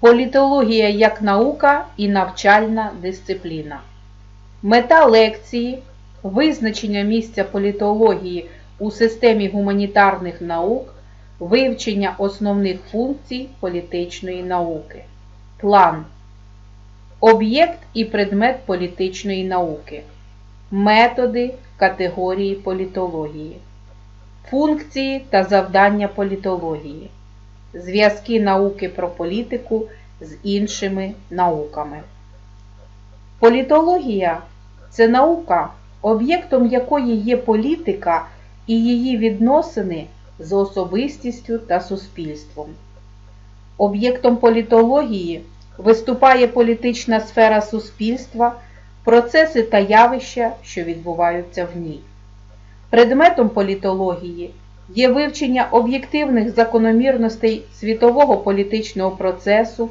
Політологія як наука і навчальна дисципліна. Мета лекції визначення місця політології у системі гуманітарних наук, вивчення основних функцій політичної науки. План. Об'єкт і предмет політичної науки. Методи категорії політології. Функції та завдання політології. Зв'язки науки про політику з іншими науками. Політологія це наука, об'єктом якої є політика і її відносини з особистістю та суспільством. Об'єктом політології виступає політична сфера суспільства, процеси та явища, що відбуваються в ній. Предметом політології є вивчення об'єктивних закономірностей світового політичного процесу,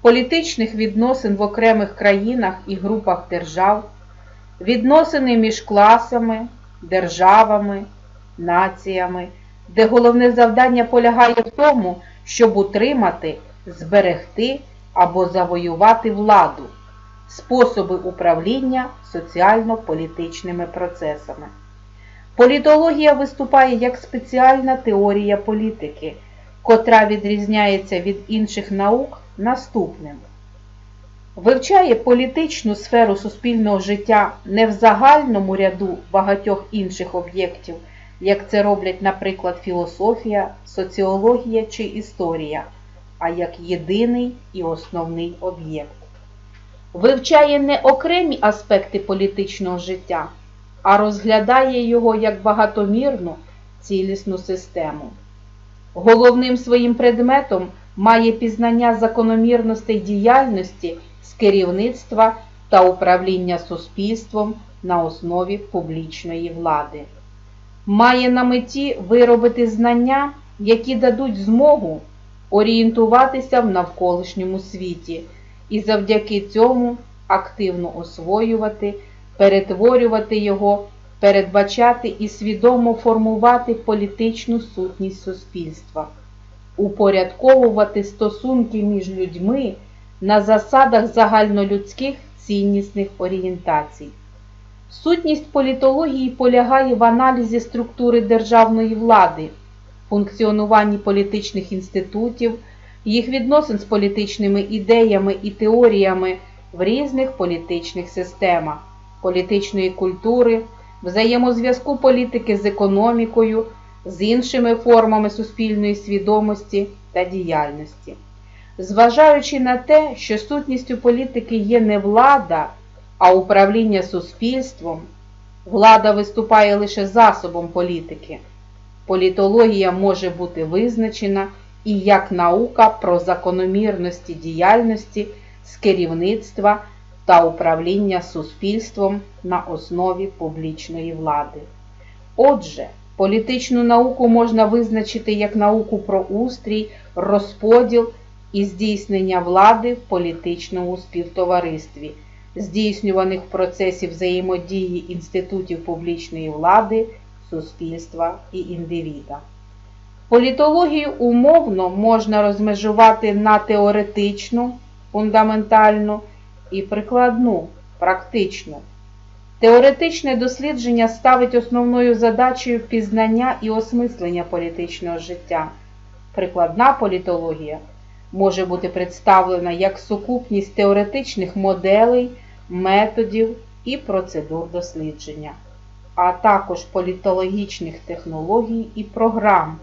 політичних відносин в окремих країнах і групах держав, відносини між класами, державами, націями, де головне завдання полягає в тому, щоб утримати, зберегти або завоювати владу, способи управління соціально-політичними процесами. Політологія виступає як спеціальна теорія політики, котра відрізняється від інших наук наступним. Вивчає політичну сферу суспільного життя не в загальному ряду багатьох інших об'єктів, як це роблять, наприклад, філософія, соціологія чи історія, а як єдиний і основний об'єкт. Вивчає не окремі аспекти політичного життя а розглядає його як багатомірну цілісну систему. Головним своїм предметом має пізнання закономірностей діяльності з керівництва та управління суспільством на основі публічної влади. Має на меті виробити знання, які дадуть змогу орієнтуватися в навколишньому світі і завдяки цьому активно освоювати перетворювати його, передбачати і свідомо формувати політичну сутність суспільства, упорядковувати стосунки між людьми на засадах загальнолюдських ціннісних орієнтацій. Сутність політології полягає в аналізі структури державної влади, функціонуванні політичних інститутів, їх відносин з політичними ідеями і теоріями в різних політичних системах політичної культури, взаємозв'язку політики з економікою, з іншими формами суспільної свідомості та діяльності. Зважаючи на те, що сутністю політики є не влада, а управління суспільством, влада виступає лише засобом політики. Політологія може бути визначена і як наука про закономірності діяльності з керівництва та управління суспільством на основі публічної влади. Отже, політичну науку можна визначити як науку про устрій, розподіл і здійснення влади в політичному співтоваристві, здійснюваних процесів взаємодії інститутів публічної влади, суспільства і індивіда. Політологію умовно можна розмежувати на теоретичну, фундаментальну і прикладну, практичну. Теоретичне дослідження ставить основною задачею пізнання і осмислення політичного життя. Прикладна політологія може бути представлена як сукупність теоретичних моделей, методів і процедур дослідження, а також політологічних технологій і програм,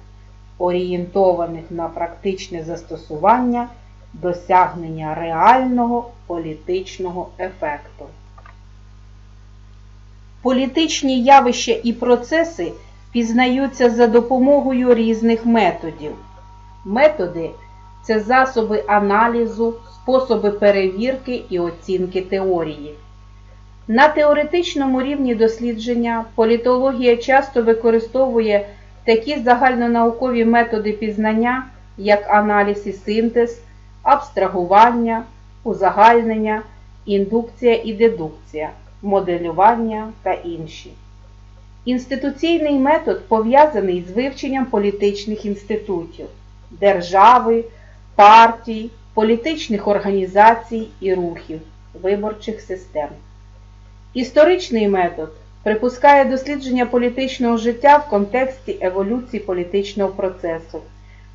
орієнтованих на практичне застосування досягнення реального політичного ефекту. Політичні явища і процеси пізнаються за допомогою різних методів. Методи це засоби аналізу, способи перевірки і оцінки теорії. На теоретичному рівні дослідження політологія часто використовує такі загальнонаукові методи пізнання, як аналіз і синтез, абстрагування, узагальнення, індукція і дедукція, моделювання та інші. Інституційний метод пов'язаний з вивченням політичних інститутів, держави, партій, політичних організацій і рухів, виборчих систем. Історичний метод припускає дослідження політичного життя в контексті еволюції політичного процесу,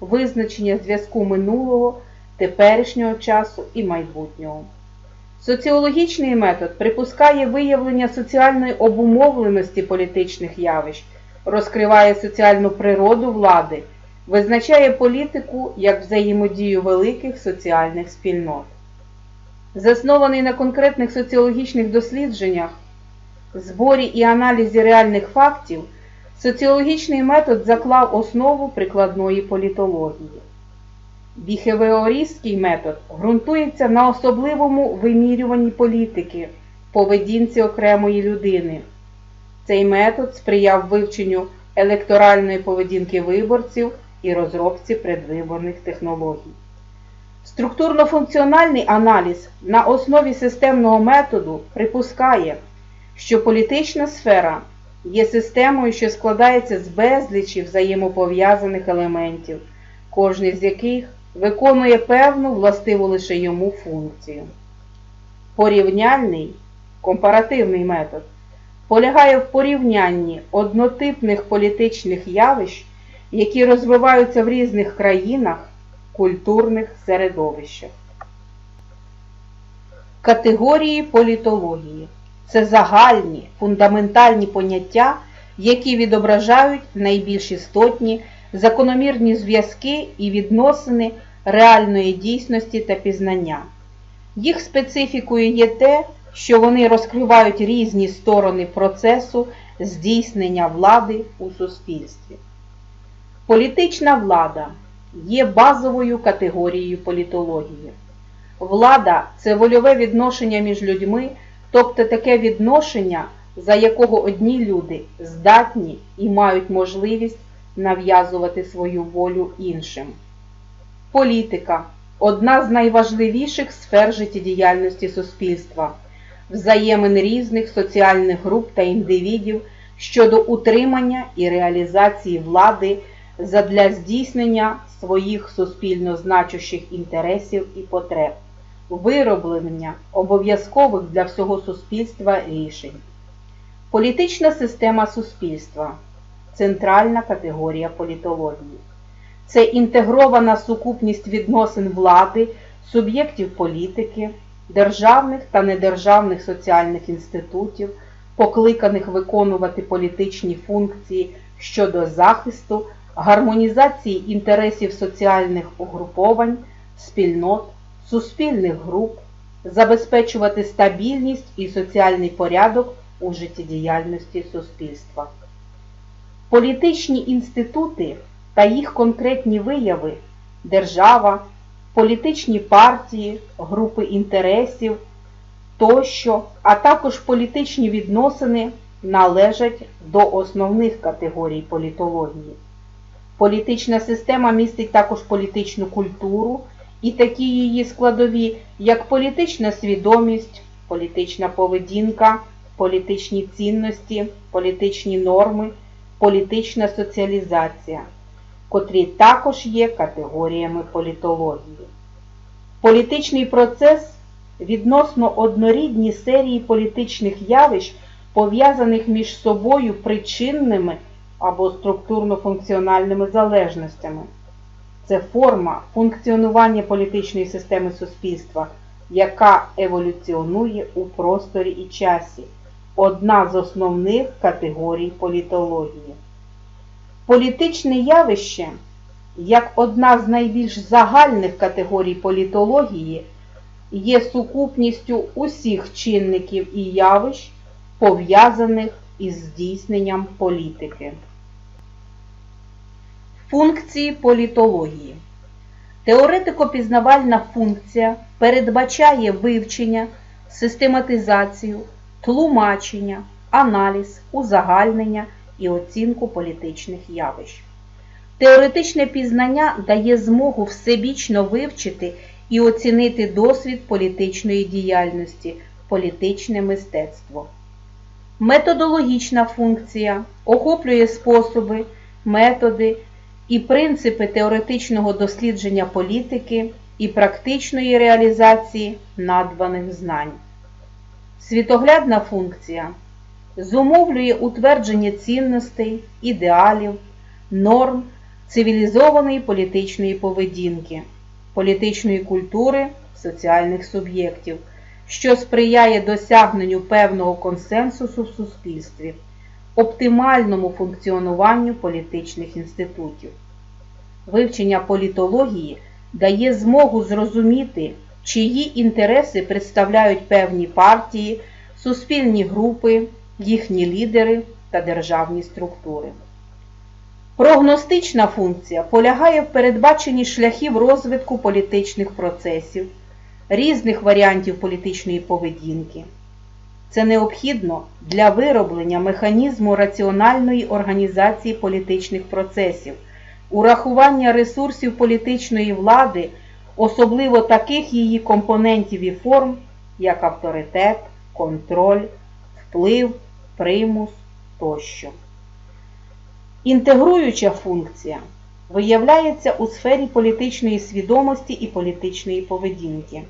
визначення зв'язку минулого, теперішнього часу і майбутнього. Соціологічний метод припускає виявлення соціальної обумовленості політичних явищ, розкриває соціальну природу влади, визначає політику як взаємодію великих соціальних спільнот. Заснований на конкретних соціологічних дослідженнях, зборі і аналізі реальних фактів, соціологічний метод заклав основу прикладної політології. Біхевіористський метод ґрунтується на особливому вимірюванні політики, поведінці окремої людини. Цей метод сприяв вивченню електоральної поведінки виборців і розробці предвиборних технологій. Структурно-функціональний аналіз на основі системного методу припускає, що політична сфера є системою, що складається з безлічі взаємопов'язаних елементів, кожний з яких виконує певну властиву лише йому функцію. Порівняльний компаративний метод полягає в порівнянні однотипних політичних явищ, які розвиваються в різних країнах, культурних середовищах. Категорії політології це загальні фундаментальні поняття, які відображають найбільш істотні закономірні зв'язки і відносини реальної дійсності та пізнання. Їх специфікою є те, що вони розкривають різні сторони процесу здійснення влади у суспільстві. Політична влада є базовою категорією політології. Влада це вольове відношення між людьми, тобто таке відношення, за якого одні люди здатні і мають можливість нав'язувати свою волю іншим. Політика одна з найважливіших сфер життєдіяльності суспільства, взаємин різних соціальних груп та індивідів щодо утримання і реалізації влади задля здійснення своїх суспільно значущих інтересів і потреб, вироблення обов'язкових для всього суспільства рішень. Політична система суспільства центральна категорія політології. Це інтегрована сукупність відносин влади, суб'єктів політики, державних та недержавних соціальних інститутів, покликаних виконувати політичні функції щодо захисту, гармонізації інтересів соціальних угруповань, спільнот, суспільних груп, забезпечувати стабільність і соціальний порядок у життєдіяльності суспільства. Політичні інститути та їх конкретні вияви держава, політичні партії, групи інтересів тощо, а також політичні відносини належать до основних категорій політології. Політична система містить також політичну культуру і такі її складові, як політична свідомість, політична поведінка, політичні цінності, політичні норми, політична соціалізація котрі також є категоріями політології. Політичний процес відносно однорідні серії політичних явищ, пов'язаних між собою причинними або структурно-функціональними залежностями. Це форма функціонування політичної системи суспільства, яка еволюціонує у просторі і часі, одна з основних категорій політології. Політичне явище, як одна з найбільш загальних категорій політології, є сукупністю усіх чинників і явищ, пов'язаних із здійсненням політики. Функції політології. Теоретико-пізнавальна функція передбачає вивчення, систематизацію, тлумачення, аналіз, узагальнення і оцінку політичних явищ. Теоретичне пізнання дає змогу всебічно вивчити і оцінити досвід політичної діяльності, політичне мистецтво. Методологічна функція охоплює способи, методи і принципи теоретичного дослідження політики, і практичної реалізації надбаних знань. Світоглядна функція зумовлює утвердження цінностей, ідеалів, норм цивілізованої політичної поведінки, політичної культури соціальних суб'єктів, що сприяє досягненню певного консенсусу в суспільстві, оптимальному функціонуванню політичних інститутів. Вивчення політології дає змогу зрозуміти, чиї інтереси представляють певні партії, суспільні групи, їхні лідери та державні структури. Прогностична функція полягає в передбаченні шляхів розвитку політичних процесів, різних варіантів політичної поведінки. Це необхідно для вироблення механізму раціональної організації політичних процесів, урахування ресурсів політичної влади, особливо таких її компонентів і форм, як авторитет, контроль, вплив, примус тощо. Інтегруюча функція виявляється у сфері політичної свідомості і політичної поведінки.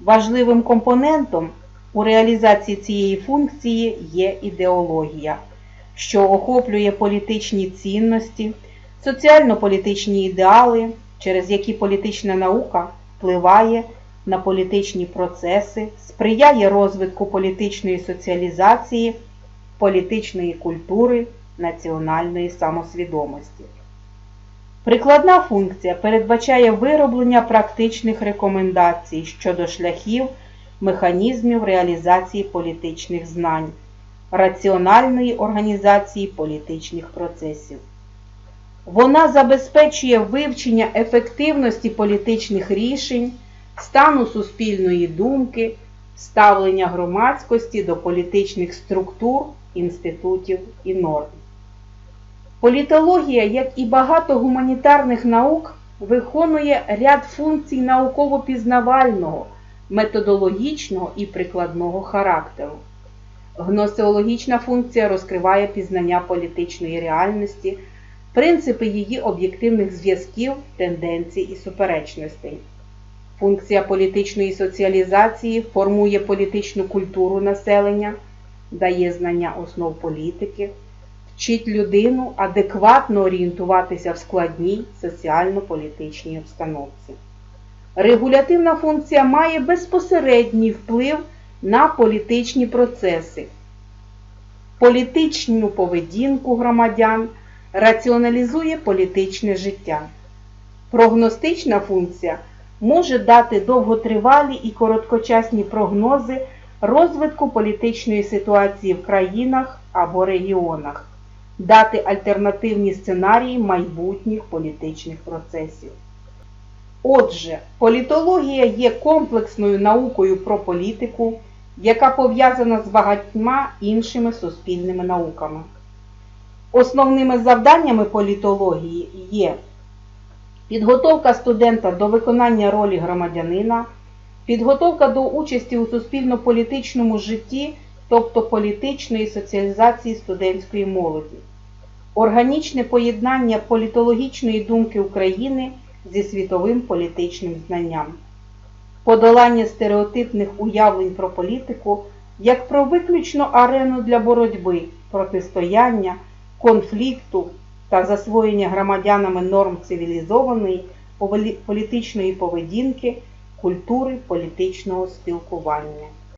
Важливим компонентом у реалізації цієї функції є ідеологія, що охоплює політичні цінності, соціально-політичні ідеали, через які політична наука впливає на політичні процеси, сприяє розвитку політичної соціалізації, політичної культури національної самосвідомості. Прикладна функція передбачає вироблення практичних рекомендацій щодо шляхів, механізмів реалізації політичних знань, раціональної організації політичних процесів. Вона забезпечує вивчення ефективності політичних рішень, стану суспільної думки, ставлення громадськості до політичних структур, інститутів і норм. Політологія, як і багато гуманітарних наук, виконує ряд функцій науково-пізнавального, методологічного і прикладного характеру. Гносеологічна функція розкриває пізнання політичної реальності, принципи її об'єктивних зв'язків, тенденцій і суперечностей. Функція політичної соціалізації формує політичну культуру населення, дає знання основ політики вчить людину адекватно орієнтуватися в складній соціально-політичній обстановці. Регулятивна функція має безпосередній вплив на політичні процеси, політичну поведінку громадян, раціоналізує політичне життя. Прогностична функція може дати довготривалі і короткочасні прогнози розвитку політичної ситуації в країнах або регіонах дати альтернативні сценарії майбутніх політичних процесів. Отже, політологія є комплексною наукою про політику, яка пов'язана з багатьма іншими суспільними науками. Основними завданнями політології є підготовка студента до виконання ролі громадянина, підготовка до участі у суспільно-політичному житті, тобто політичної соціалізації студентської молоді. Органічне поєднання політологічної думки України зі світовим політичним знанням, подолання стереотипних уявлень про політику як про виключну арену для боротьби, протистояння, конфлікту та засвоєння громадянами норм цивілізованої політичної поведінки, культури політичного спілкування.